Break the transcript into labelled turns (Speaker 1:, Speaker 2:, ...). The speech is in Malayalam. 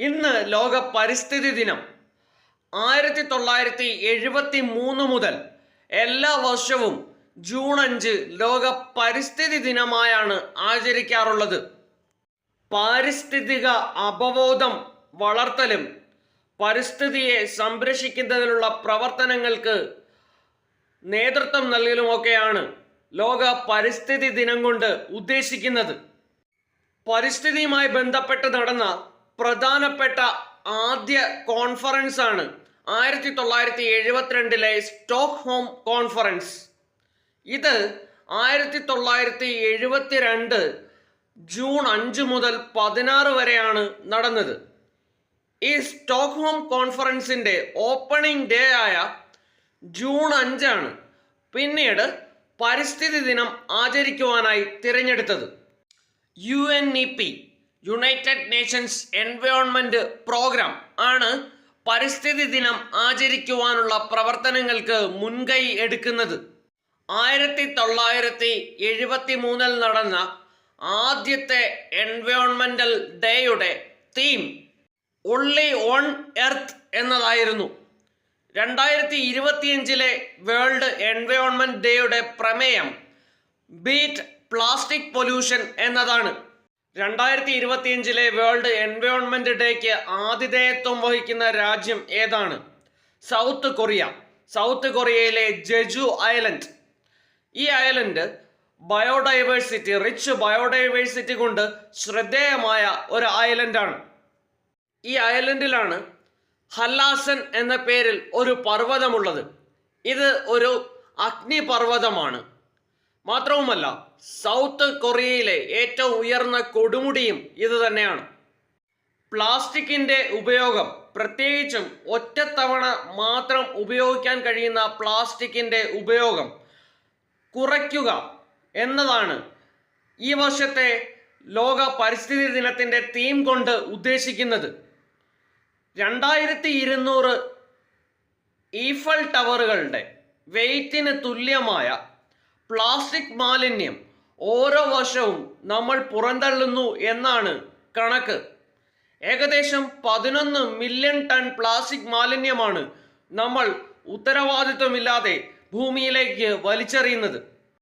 Speaker 1: ഇന്ന് ലോക പരിസ്ഥിതി ദിനം. ആയിരത്തി തൊള്ളായിരത്തി എഴുപത്തി മൂന്ന് മുതൽ എല്ലാ വർഷവും ജൂൺ അഞ്ച് ലോക പരിസ്ഥിതി ദിനമായാണ് ആചരിക്കാറുള്ളത്. പാരിസ്ഥിതിക അപബോധം വളർത്തലും പരിസ്ഥിതിയെ സംരക്ഷിക്കുന്നതിനുള്ള പ്രവർത്തനങ്ങൾക്ക് നേതൃത്വം നൽകലുമൊക്കെയാണ് ലോക പരിസ്ഥിതി ദിനം കൊണ്ട് ഉദ്ദേശിക്കുന്നത്. പരിസ്ഥിതിയുമായി ബന്ധപ്പെട്ട് നടന്ന പ്രധാനപ്പെട്ട ആദ്യ കോൺഫറൻസ് ആണ്. ആയിരത്തി തൊള്ളായിരത്തി എഴുപത്തിരണ്ടിലെ സ്റ്റോക്ക് ഹോം കോൺഫറൻസ് ഇത് ആയിരത്തി തൊള്ളായിരത്തി എഴുപത്തിരണ്ട് ജൂൺ അഞ്ച് മുതൽ പതിനാറ് വരെയാണ് നടന്നത്. ഈ സ്റ്റോക്ക് ഹോം കോൺഫറൻസിന്റെ ഓപ്പണിംഗ് ഡേ ആയ ജൂൺ അഞ്ചാണ് പിന്നീട് പരിസ്ഥിതി ദിനം ആചരിക്കുവാനായി തിരഞ്ഞെടുത്തത്. U N E P United Nations Environment Programme ആണ് പരിസ്ഥിതി ദിനം ആചരിക്കുവാനുള്ള പ്രവർത്തനങ്ങൾക്ക് മുൻകൈ എടുക്കുന്നത്. ആയിരത്തി തൊള്ളായിരത്തി എഴുപത്തി മൂന്നിൽ നടന്ന ആദ്യത്തെ എൻവയോൺമെന്റൽ ഡേയുടെ തീം ഒള്ളി ഓൺ എർത്ത് എന്നതായിരുന്നു. രണ്ടായിരത്തി ഇരുപത്തിയഞ്ചിലെ വേൾഡ് എൻവയോൺമെന്റ് ഡേയുടെ പ്രമേയം ബീറ്റ് പ്ലാസ്റ്റിക് പൊല്യൂഷൻ എന്നതാണ്. രണ്ടായിരത്തി ഇരുപത്തിയഞ്ചിലെ വേൾഡ് എൻവയോൺമെന്റ് ഡേക്ക് ആതിഥേയത്വം വഹിക്കുന്ന രാജ്യം ഏതാണ്? സൗത്ത് കൊറിയ സൗത്ത് കൊറിയയിലെ ജെജു ഐലൻഡ് ഈ ഐലൻഡ് ബയോഡൈവേഴ്സിറ്റി റിച്ച് ബയോഡൈവേഴ്സിറ്റി കൊണ്ട് ശ്രദ്ധേയമായ ഒരു ഐലൻഡാണ് ഈ ഐലൻഡിലാണ് ഹല്ലാസൻ എന്ന പേരിൽ ഒരു പർവതമുള്ളത്. ഇത് ഒരു അഗ്നിപർവതമാണ്. മാത്രവുമല്ല സൗത്ത് കൊറിയയിലെ ഏറ്റവും ഉയർന്ന കൊടുമുടിയും ഇത് തന്നെയാണ്. പ്ലാസ്റ്റിക്കിന്റെ ഉപയോഗം പ്രത്യേകിച്ചും ഒറ്റത്തവണ മാത്രം ഉപയോഗിക്കാൻ കഴിയുന്ന പ്ലാസ്റ്റിക്കിന്റെ ഉപയോഗം കുറയ്ക്കുക എന്നതാണ് ഈ വർഷത്തെ ലോക പരിസ്ഥിതി ദിനത്തിന്റെ തീം കൊണ്ട് ഉദ്ദേശിക്കുന്നത്. രണ്ടായിരത്തി ഇരുന്നൂറ് ഈഫൽ ടവറുകളുടെ വെയ്റ്റിന് തുല്യമായ പ്ലാസ്റ്റിക് മാലിന്യം ഓരോ വർഷവും നമ്മൾ പുറന്തള്ളുന്നു എന്നാണ് കണക്ക്. ഏകദേശം പതിനൊന്ന് മില്യൺ ടൺ പ്ലാസ്റ്റിക് മാലിന്യമാണ് നമ്മൾ ഉത്തരവാദിത്വമില്ലാതെ ഭൂമിയിലേക്ക് വലിച്ചെറിയുന്നത്.